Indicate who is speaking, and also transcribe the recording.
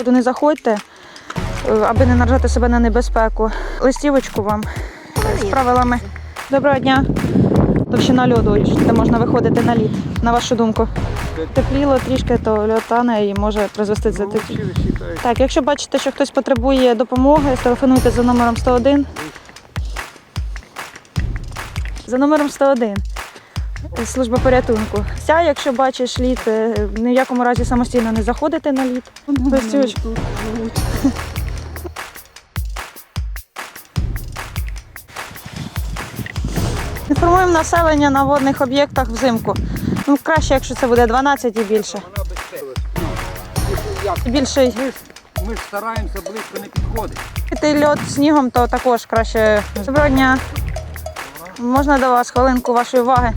Speaker 1: Воду не заходьте, е, аби не наражати себе на небезпеку. Листівочку вам з правилами. Доброго дня. Товщина льоду, де можна виходити на лід, на вашу думку. Тепліло трішки, то льод тане і може призвести до тих. Так, якщо бачите, що хтось потребує допомоги, телефонуйте за номером 101. За номером 101. Е, Служба порятунку. Ця, якщо бачиш лід, е, ні в якому разі самостійно не заходити на лід. Листівочку. Інформуємо населення на водних об'єктах взимку. Ну, краще, якщо це буде 12 і більше. І Більший
Speaker 2: Ми ж, ми ж стараємося близько не підходити.
Speaker 1: Ти льод снігом, то також краще. Доброго дня. Можна до вас хвилинку вашої уваги?